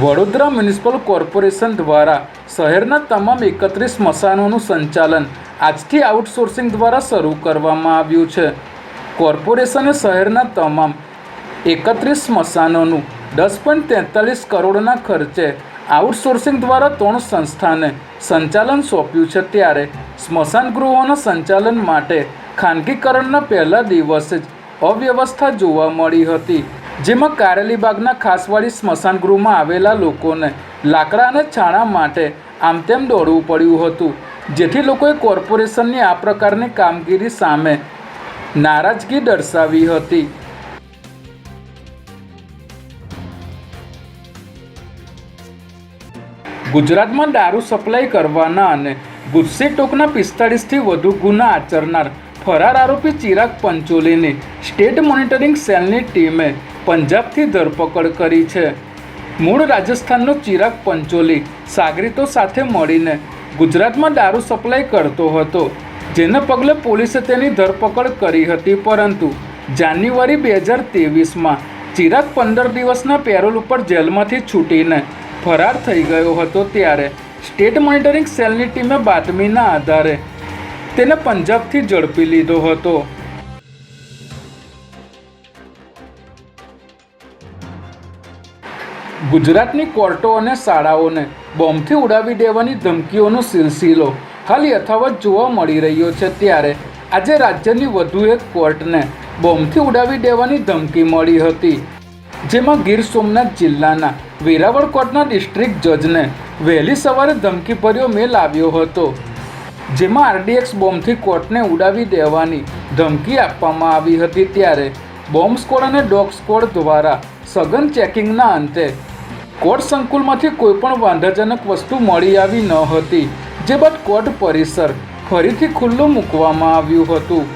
Vadodara municipal corporation દ્વારા શહેરના તમામ એકત્રીસ સ્મશાનોનું સંચાલન આજથી આઉટસોર્સિંગ દ્વારા શરૂ કરવામાં આવ્યું છે. કોર્પોરેશને શહેરના તમામ એકત્રીસ સ્મશાનોનું દસ પોઈન્ટ તેતાલીસ કરોડના ખર્ચે આઉટસોર્સિંગ દ્વારા ત્રણ સંસ્થાને સંચાલન સોંપ્યું છે. ત્યારે સ્મશાન ગૃહોના સંચાલન માટે ખાનગીકરણના પહેલા દિવસે જ અવ્યવસ્થા જોવા મળી હતી. જેમાં કારેલીબાગના ખાસવાડી સ્મશાન ગૃહમાં આવેલા લોકોને લાકડા અને છાણા માટે આમ તેમ દોડવું પડ્યું હતું. જેથી લોકોએ કોર્પોરેશનની આ પ્રકારની કામગીરી સામે નારાજગી દર્શાવી હતી. ગુજરાતમાં દારૂ સપ્લાય કરવાના અને ગુસ્સે ટોકના પિસ્તાળીસથી વધુ ગુના આચરનાર ફરાર આરોપી ચિરાગ પંચોલીની સ્ટેટ મોનિટરિંગ સેલની ટીમે પંજાબથી ધરપકડ કરી છે. મૂળ રાજસ્થાનનો ચિરાગ પંચોલી સાગરીતો સાથે મળીને ગુજરાતમાં દારૂ સપ્લાય કરતો હતો. જેને પગલે પોલીસે તેની ધરપકડ કરી હતી, પરંતુ જાન્યુઆરી બે હજાર ત્રેવીસમાં ચિરાગ પંદર દિવસના પેરોલ ઉપર જેલમાંથી છૂટીને ફરાર થઈ ગયો હતો ત્યારે સ્ટેટ મોનિટરિંગ સેલની ટીમે બાતમીના આધારે તેને પંજાબથી ઝડપી લીધો હતો. ગુજરાતની કોર્ટો અને શાળાઓને બોમ્બથી ઉડાવી દેવાની ધમકીઓનો સિલસિલો હાલ યથાવત જોવા મળી રહ્યો છે ત્યારે આજે રાજ્યની વધુ એક કોર્ટને બોમ્બથી ઉડાવી દેવાની ધમકી મળી હતી, જેમાં ગીર સોમનાથ જિલ્લાના વેરાવળ કોર્ટના ડિસ્ટ્રિક્ટ જજને વહેલી સવારે ધમકીભર્યો મેલ આવ્યો હતો, જેમાં આરડીએક્સ બોમ્બથી કોર્ટને ઉડાવી દેવાની ધમકી આપવામાં આવી હતી ત્યારે બોમ્બ સ્કોડ અને ડોગ સ્કોડ દ્વારા સઘન ચેકિંગના અંતે કોર્ટ સંકુલમાંથી કોઈપણ વાંધાજનક વસ્તુ મળી આવી ન હતી, જે બાદ કોર્ટ પરિસર ફરીથી ખુલ્લું મૂકવામાં આવ્યું હતું.